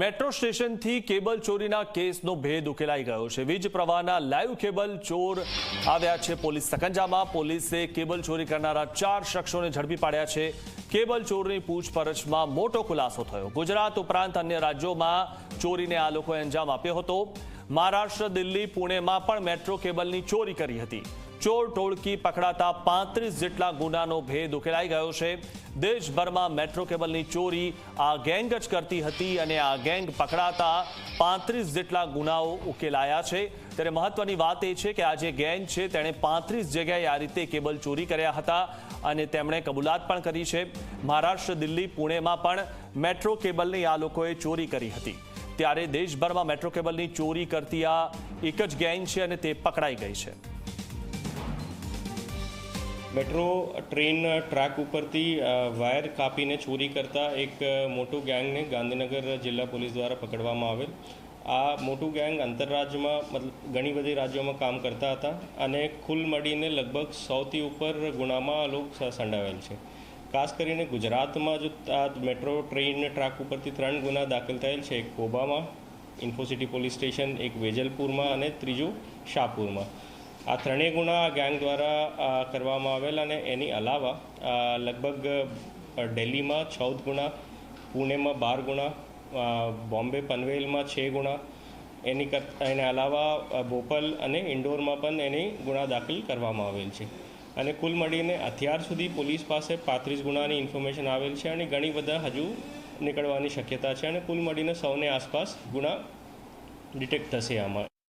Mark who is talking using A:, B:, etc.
A: Metro સ્ટેશનથી cable ચોરીના કેસનો ભેદ ઉકેલાઈ ગયો છે. વીજ પ્રવાહના લાઈવ કેબલ ચોર આવ્યા છે પોલીસ સકંજામાં. પોલીસે કેબલ ચોરી કરનારા ચાર શખ્સોને ઝડપી પાડ્યા છે. કેબલ ચોરની પૂછપરછમાં મોટો ખુલાસો થયો. ગુજરાત ઉપરાંત અન્ય રાજ્યોમાં ચોરીને આ લોકોએ અંજામ આપ્યો હતો. મહારાષ્ટ્ર, દિલ્હી, પુણેમાં પણ મેટ્રો કેબલની ચોરી કરી હતી. ચોર ટોળકી પકડાતા પાંત્રીસ જેટલા ગુનાનો ભેદ ઉકેલાઈ ગયો છે. દેશભરમાં મેટ્રો કેબલની ચોરી આ ગેંગ જ કરતી હતી અને આ ગેંગ પકડાતા પાંત્રીસ જેટલા ગુનાઓ ઉકેલાયા છે. ત્યારે મહત્વની વાત એ છે કે આ જે ગેંગ છે તેણે પાંત્રીસ જગ્યાએ આ રીતે કેબલ ચોરી કર્યા હતા અને તેમણે કબૂલાત પણ કરી છે. મહારાષ્ટ્ર, દિલ્હી, પુણેમાં પણ મેટ્રો કેબલની આ લોકોએ ચોરી કરી હતી. ત્યારે દેશભરમાં મેટ્રો કેબલની ચોરી કરતી આ એક જ ગેંગ છે અને તે પકડાઈ ગઈ છે.
B: મેટ્રો ટ્રેન ટ્રેક ઉપરથી વાયર કાપીને ચોરી કરતા એક મોટું ગેંગને ગાંધીનગર જિલ્લા પોલીસ દ્વારા પકડવામાં આવેલ. આ મોટું ગેંગ આંતરરાજ્યમાં મતલબ ઘણી બધી રાજ્યોમાં કામ કરતા હતા અને કુલ મળીને લગભગ સૌથી ઉપર ગુનામાં લોકો સંડાવેલ છે. ખાસ કરીને ગુજરાતમાં જો આ મેટ્રો ટ્રેન, ટ્રેક ઉપરથી ત્રણ ગુના દાખલ થયેલ છે. એક કોબામાં, ઇન્ફોસિટી પોલીસ સ્ટેશન, એક વેજલપુરમાં અને ત્રીજું શાહપુરમાં. આ ત્રણેય ગુના ગેંગ દ્વારા કરવામાં આવેલ અને એની અલાવા લગભગ દિલ્હીમાં ચૌદ ગુના, પુણેમાં બાર ગુના બોમ્બે પનવેલમાં છ ગુના. એની એના અલાવા બોપલ અને ઇન્ડોરમાં પણ એની ગુના દાખલ કરવામાં આવેલ છે. અને કુલ મળીને અત્યાર સુધી પોલીસ પાસે પાંત્રીસ ગુનાની ઇન્ફોર્મેશન આવેલ છે અને ઘણી બધા હજુ નીકળવાની શક્યતા છે અને કુલ મળીને સૌને આસપાસ ગુના ડિટેક્ટ થશે આમાં.